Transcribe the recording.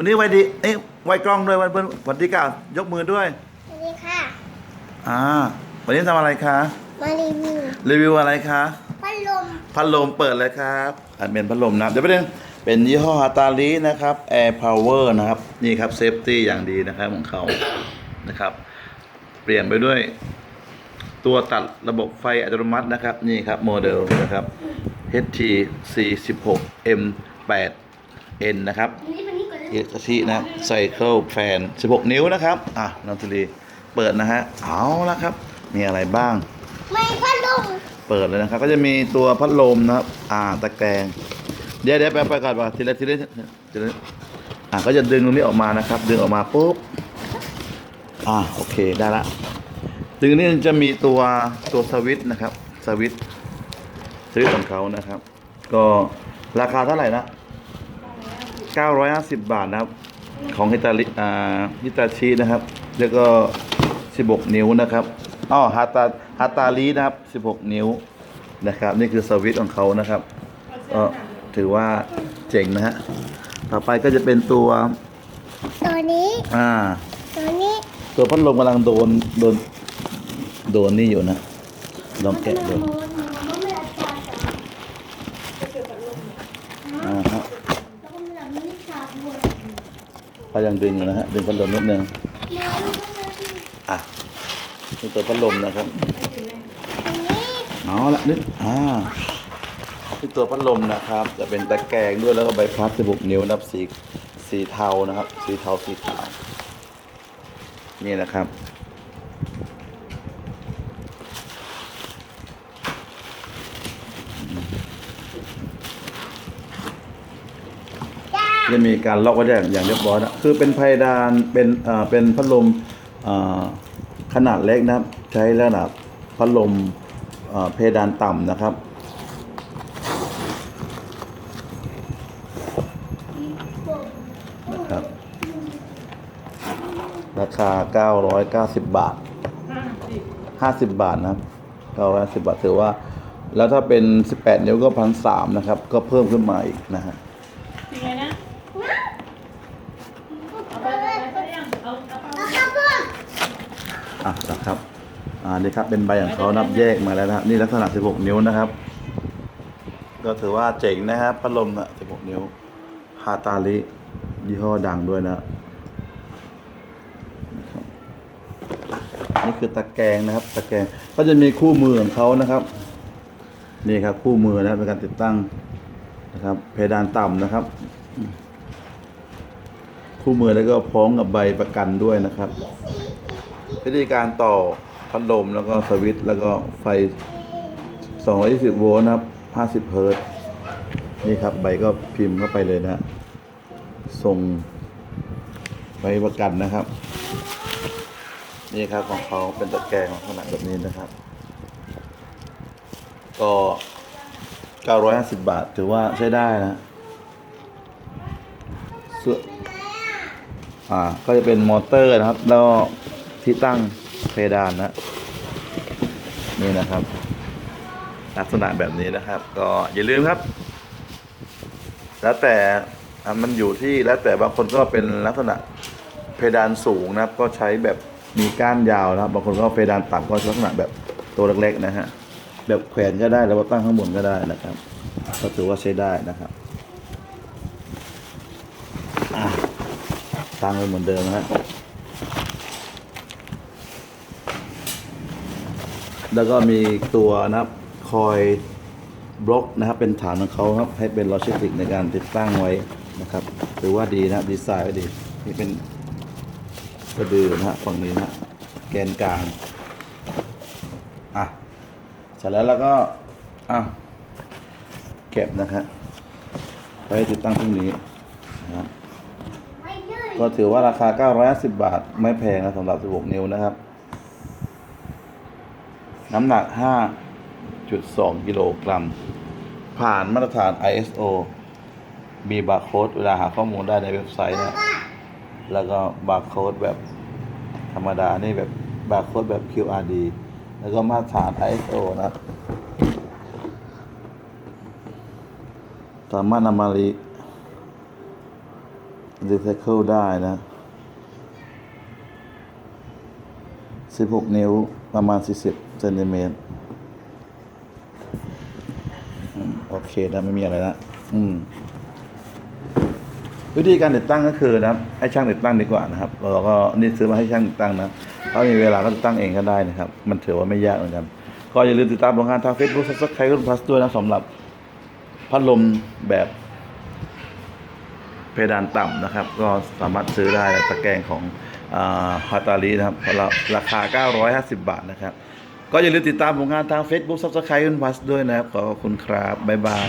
วันนี้ไว้ดีเอ๊ะไว้กล้องด้วยวันเพื่อนสวัสดีค่ะยกมือด้วย สวัสดีค่ะอ่าวันนี้ทำอะไรคะมารีวิวรีวิวอะไรคะพัดลมพัดลมเปิดเลยครับอันเป็นพัดลมนะเดี๋ยวประเด็นเป็นยี่ห้อฮาตาลีนะครับ Air Power นะครับนี่ครับเซฟตี้อย่างดีนะครับของเขานะครับ เปลี่ยนไปด้วย ตัวตัดระบบไฟอัตโนมัตินะครับ นี่ครับโมเดลนะครับ HT 46 M 8 N นะครับนี่ เป็นนี่ก่อนนะเอกชินะไซเคิลแฟน 16 นิ้วนะครับ อะน้องทลีเปิดนะฮะ เอาละครับ มีอะไรบ้าง ไม่พัดลมเปิดเลยนะครับ ก็จะมีตัวพัดลมนะครับ อ่า ตะแกรง เดี๋ยวเดี๋ยวไปไปก่อนว่าทีละทีละทีละอ่าก็จะดึงตรงนี้ออกมานะครับ ดึงออกมาปุ๊บ อ่าโอเคได้ละ ดึงนี่จะมีตัวตัวสวิตช์นะครับ สวิตช์สวิตช์ของเขานะครับ ก็ราคาเท่าไหร่นะ 950 บาทนะครับ ของฮิตาลิอ่าฮิตาชินะครับ แล้วก็ 16 นิ้วนะครับอ๋อฮาตาฮาตาลีนะครับ 16 นิ้วนะครับ นี่คือสวิตช์ของเขานะครับก็ถือว่าเจ๋งนะฮะต่อไปก็จะเป็นตัวตัวนี้ อ่า ตัวนี้ ตัวพัดลมกำลังโดนโดนโดนนี่อยู่นะลองแกะดู ไม่อาจารย์ อ่าฮะ แล้วก็มีแบบนี้ฉากบน เขายังดึงอยู่นะฮะดึงพัดลมนิดนึงอะนี่ตัวพัดลมนะครับเอาละนิดอ่าที่ตัวพัดลมนะครับ จะเป็นตะแกรงด้วยแล้วก็ใบพัด16นิ้วนับสีสีเทานะครับ สีเทาสีขาวนี่นะครับ จะมีการล็อกไว้ได้อย่างเรียบร้อยนะคือเป็นไพดานเป็นเอ่อเป็นพัดลมเอ่อขนาดเล็กนะครับ ใช้ระดับพัดลมเอ่อเพดานต่ำนะครับนะครับ ราคา 990 บาท 50 บาทนะครับ950บาทถือว่า แล้วถ้าเป็น 18 นิ้วก็พันสามนะครับ ก็เพิ่มขึ้นมาอีกนะฮะ ยังไงนะ เอาไปไปไปยังเอาเอาเอา แล้วก็เพิ่ม อะนะครับอ่านี่ครับเป็นใบของเขานับแยกมาแล้วนะครับ นี่ลักษณะ 16 นิ้วนะครับ ก็ถือว่าเจ๋งนะครับพัดลมนะ16 นิ้วฮาตาลิยี่ห้อดังด้วยนะนี่คือตะแกรงนะครับ ตะแกรงก็จะมีคู่มือของเขานะครับ นี่ครับคู่มือนะครับเป็นการติดตั้งนะครับ เพดานต่ำนะครับ คู่มือแล้วก็พร้อมกับใบประกันด้วยนะครับ วิธีการต่อพัดลมแล้วก็สวิตช์แล้วก็ไฟ 220 โวลต์นะครับ50 เฮิร์ตนี่ครับใบก็พิมพ์เข้าไปเลยนะฮะส่งใบประกันนะครับ นี่ครับของเขาเป็นตะแกรงลักษณะแบบนี้นะครับ ก็ 950 บาทถือว่าใช้ได้นะส่วนอ่าก็จะเป็นมอเตอร์นะครับ แล้ว ที่ตั้งเพดานนะ นี่นะครับ ลักษณะแบบนี้นะครับ ก็อย่าลืมครับ แล้วแต่มันอยู่ที่แล้วแต่บางคนก็เป็นลักษณะเพดานสูงนะครับ ก็ใช้แบบมีก้านยาวนะครับ บางคนก็เพดานต่ำก็ลักษณะแบบตัวเล็กๆนะฮะแบบแขวนก็ได้แล้วก็ตั้งข้างบนก็ได้นะครับ ก็ถือว่าใช้ได้นะครับตั้งไว้เหมือนเดิมนะฮะ แล้วก็มีตัวนะครับคอยบล็อกนะครับ เป็นฐานของเขาครับ ให้เป็นโลจิสติกในการติดตั้งไว้นะครับถือว่าดีนะดีไซน์ไว้ดีนี่เป็นกระดือนะฮะฝั่งนี้นะแกนกลางอะเสร็จแล้วแล้วก็อะเก็บนะครับไว้ติดตั้งตรงนี้นะฮะไม่ยืดก็ถือว่าราคา950บาท ไม่แพงนะสำหรับ 16 นิ้วนะครับ น้ำหนัก 5.2 กิโลกรัม ผ่านมาตรฐาน ISO มีบาร์โค้ดเวลาหาข้อมูลได้ในเว็บไซต์นะแล้วก็บาร์โค้ดแบบธรรมดา นี่แบบบาร์โค้ดแบบ QRD แล้วก็มาตรฐาน ISO นะสามารถนำมารีรีไซเคิลได้นะ 16 นิ้วประมาณ 40เซนติเมตรโอเคนะไม่มีอะไรละอืมวิธีการติดตั้งก็คือนะครับ ให้ช่างติดตั้งดีกว่านะครับ เราก็นี่ซื้อมาให้ช่างติดตั้งนะถ้ามีเวลาก็ติดตั้งเองก็ได้นะครับ มันถือว่าไม่ยากเหมือนกันก็อย่าลืมติดตามผลงานทาง Facebook ซับสไครต์รุ่นพลัสด้วยนะสำหรับพัดลมแบบเพดานต่ำนะครับ ก็สามารถซื้อได้ตะแกรงของ ฮาตาลีนะครับราคา 950 บาทนะครับ ก็อย่าลืมติดตามผลงานทาง Facebook ซับสไครต์รุ่นพัสด้วยนะครับ ขอบคุณครับ บ๊ายบาย